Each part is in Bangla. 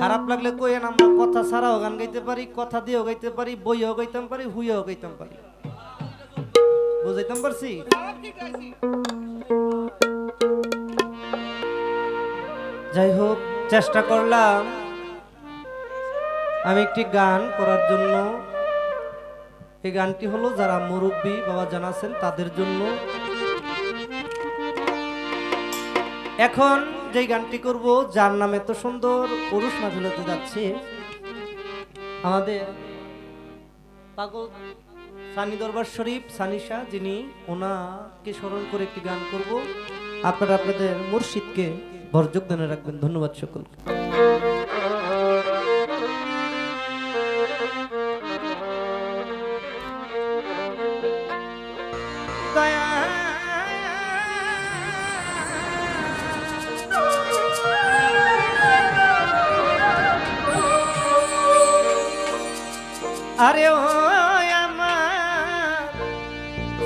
খারাপ লাগলে কইেন আমরা কথা ছাড়াও গান গাইতে পারি, কথা দিয়েও গাইতে পারি বইও গাইতাম পারি হুইও গাইতাম পারি। বুঝাইতাম পারছি? যাই হোক, চেষ্টা করলাম আমি একটি গান করার জন্য। এই গানটি হলো, যারা মুরব্বী বাবা জানাছেন তাদের জন্য। এখন যে গানটি করব, যার নাম এত সুন্দর পুরুষ মাঝুলাতে যাচ্ছে, আমাদের পাগল সানি দরবার শরীফ সানিশা যিনি ওনাকে স্মরণ করে একটি গান করব। আপনারা আপনাদের মুর্শিদকে বরযোগদানে রাখবেন। ধন্যবাদ সকল আরে ও আমার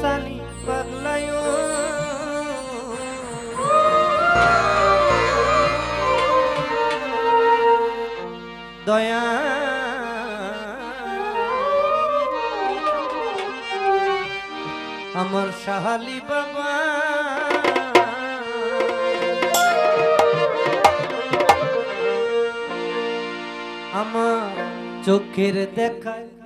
সানি পাগলায়। দয়া। আমার সাহালি বাবা। আমার চোখের দেখায়